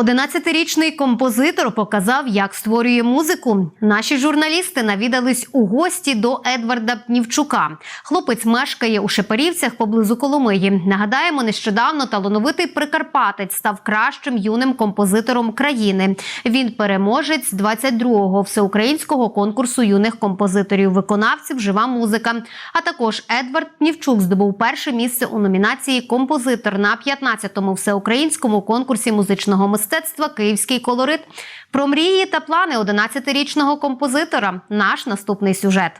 11-річний композитор показав, як створює музику. Наші журналісти навідались у гості до Едварда Пнівчука. Хлопець мешкає у Шепарівцях поблизу Коломиї. Нагадаємо, нещодавно талановитий прикарпатець став кращим юним композитором країни. Він переможець 22-го всеукраїнського конкурсу юних композиторів-виконавців Жива музика. А також Едвард Пнівчук здобув перше місце у номінації Композитор на 15-му всеукраїнському конкурсі музичного мистецтва Київський колорит. Про мрії та плани 11-річного композитора. Наш наступний сюжет.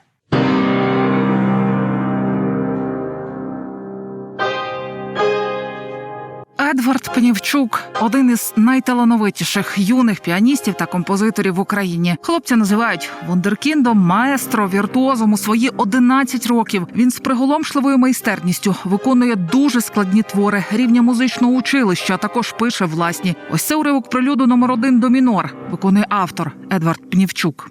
Едвард Пенівчук один із найталановитіших юних піаністів та композиторів в Україні. Хлопця називають вундеркіндом, маестро, віртуозом у свої 11 років. Він з приголомшливою майстерністю виконує дуже складні твори рівня музичного училища. а Також пише власні. Ось це уривок прелюду номер один до мінор. Виконує автор Едвард Пнівчук.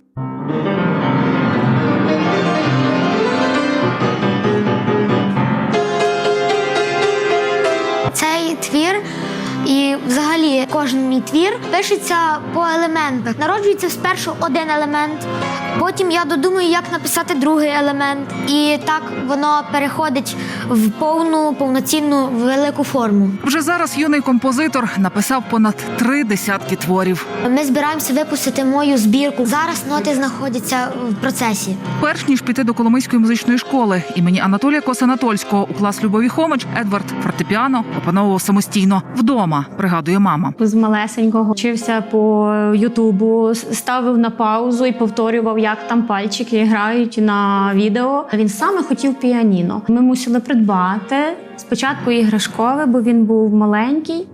Кожен мій твір пишеться по елементах. Народжується спершу один елемент, потім я додумаю, як написати другий елемент, і так воно переходить в повну повноцінну велику форму. Вже зараз юний композитор написав понад три десятки творів. Ми збираємося випустити мою збірку. Зараз ноти знаходяться в процесі. Перш ніж піти до Коломийської музичної школи імені Анатолія Косанатольського у клас Любові Хомич, Едвард фортепіано опановував самостійно вдома. Пригадує мама. Малесенького вчився по Ютубу, ставив на паузу і повторював, як там пальчики грають на відео. Він саме хотів піаніно. Ми мусили придбати спочатку іграшкове, бо він був маленький.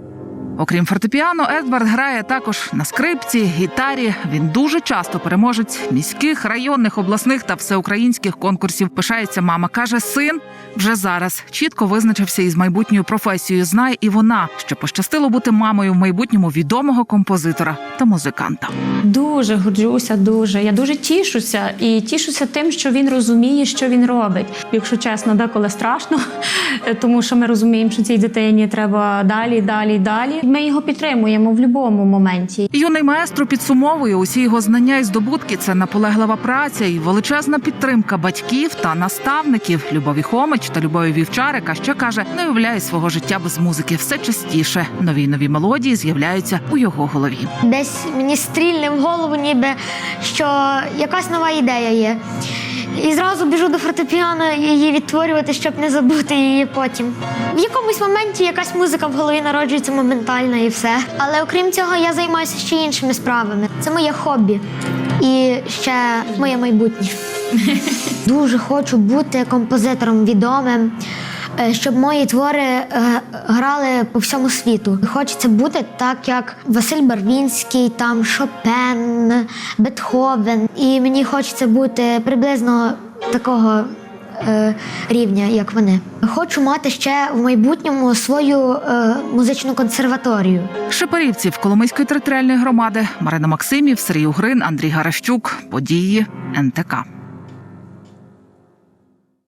Окрім фортепіано, Едвард грає також на скрипці, гітарі. Він дуже часто переможець міських, районних, обласних та всеукраїнських конкурсів. Пишається мама. каже, син вже зараз чітко визначився із майбутньою професією. Знає і вона, що пощастило бути мамою в майбутньому відомого композитора та музиканта. Дуже горджуся, дуже. Я дуже тішуся і тішуся тим, що він розуміє, що він робить. Якщо чесно, деколи страшно, тому що ми розуміємо, що цій дитині треба далі, далі, далі. Ми його підтримуємо в будь-якому моменті. Юний маестро підсумовує усі його знання і здобутки. Це наполеглива праця і величезна підтримка батьків та наставників Любові Хомич та Любові Вівчарика, що каже, не уявляє свого життя без музики. Все частіше нові нові мелодії з'являються у його голові. Десь мені стрільне в голову, ніби що якась нова ідея є. І зразу біжу до фортепіано її відтворювати, щоб не забути її потім. В якомусь моменті якась музика в голові народжується моментально і все. Але окрім цього, я займаюся ще іншими справами. Це моє хобі і ще моє майбутнє. Дуже хочу бути композитором відомим. Е, Щоб мої твори е, грали по всьому світу. Хочеться бути так, як Василь Барвінський, там Шопен, Бетховен. І мені хочеться бути приблизно такого е, рівня, як вони. Хочу мати ще в майбутньому свою музичну консерваторію. Шепарівців Коломийської територіальної громади Марина Максимів, Сергій Угрин, Андрій Гаращук. Події НТК.